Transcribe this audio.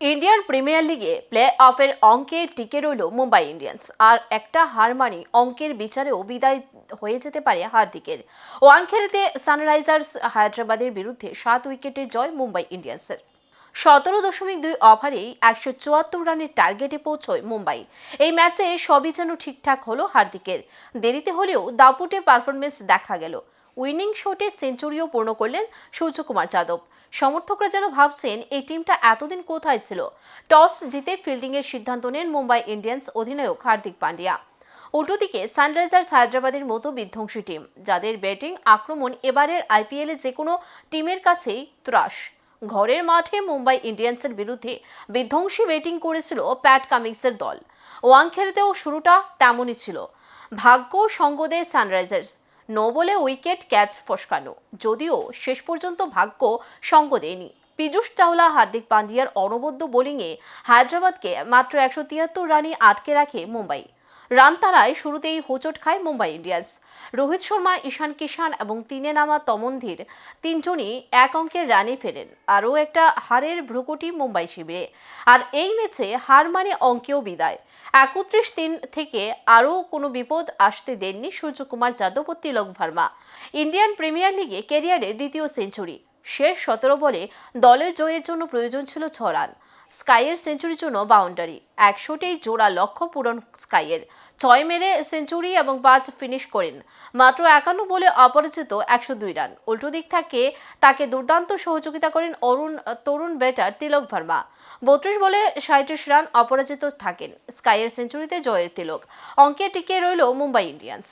Indian premier লিগে play অফের অঙ্কে টিকে রইল মুম্বাই ইন্ডিয়ান্স। আর একটা হার মানি অঙ্কের বিচারেও বিদায় হয়ে যেতে পারে হার্দিকের। ওয়াংখেড়েতে সানরাইজার্স হায়দ্রাবাদের বিরুদ্ধে সাত উইকেটে জয় মুম্বাই ইন্ডিয়ান্সের। সতেরো দশমিক দুই ওভারেই একশো চুয়াত্তর রানের টার্গেটে পৌঁছয় মুম্বাই। এই ম্যাচে সবই যেন ঠিকঠাক হলো হার্দিকের। দেরিতে হলেও দাপুটে পারফরমেন্স দেখা গেল। উইনিং শটে সেঞ্চুরিও পূর্ণ করলেন সূর্যকুমার যাদব। সমর্থকরা যেন ভাবছেন, এই টিমটা এতদিন কোথায় ছিল? টস জিতে ফিল্ডিংয়ের সিদ্ধান্ত নেন মুম্বাই ইন্ডিয়ান্স অধিনায়ক হার্দিক পান্ডিয়া। উল্টো দিকে, সানরাইজার্স হায়দ্রাবাদের মতো বিধ্বংসী টিম, যাদের ব্যাটিং আক্রমণ এবারের আইপিএলে যে কোনো টিমের কাছেই ত্রাস। ঘরের মাঠে মুম্বাই ইন্ডিয়ান্সের বিরুদ্ধে বিধ্বংসী ব্যাটিং করেছিল প্যাট কামিংসের দল। ওয়াংখেড়েতেও শুরুটা তেমনই ছিল। ভাগ্য সঙ্গ দেয় সানরাইজার্স। নো বলে উইকেট ক্যাচ ফসকানো যদিও শেষ পর্যন্ত ভাগ্য সঙ্গ দেয়নি। পীযুষ চাওলা, হার্দিক পান্ডিয়ার অনবদ্য বোলিংয়ে হায়দ্রাবাদকে মাত্র একশো তিয়াত্তর রানে আটকে রাখে মুম্বাই। রান তারায় শুরুতেই হোঁচট খায় মুম্বাই ইন্ডিয়ান্স। রোহিত শর্মা, ঈশান কিষান এবং তিনে নামা তমনধীর তিনজনই এক অঙ্কের রানে ফেরেন। আরও একটা হারের ভ্রুকুটি মুম্বাই শিবিরে। আর এই ম্যাচে হার মানে অঙ্কেও বিদায়। একত্রিশ দিন থেকে আরও কোনো বিপদ আসতে দেননি সূর্যকুমার যাদব ও তিলক ভার্মা। ইন্ডিয়ান প্রিমিয়ার লিগে ক্যারিয়ারের দ্বিতীয় সেঞ্চুরি। শেষ সতেরো বলে দলের জয়ের জন্য প্রয়োজন ছিল ছ রান। স্কাইয়ের সেঞ্চুরির জন্য বাউন্ডারি। একশোটি জোড়া লক্ষ্য পূরণ স্কাইয়ের। ছয় মেরে সেঞ্চুরি এবং পাঁচ ফিনিশ করেন। মাত্র একান্ন বলে অপরাজিত একশো দুই রান। উল্টো দিক থেকে তাকে দুর্দান্ত সহযোগিতা করেন অরুণ, তরুণ ব্যাটার তিলক ভার্মা। বত্রিশ বলে সাঁত্রিশ রান অপরাজিত থাকেন স্কাইয়ের সেঞ্চুরিতে জয়ের তিলক। অঙ্কে টিকে রইল মুম্বাই ইন্ডিয়ান্স।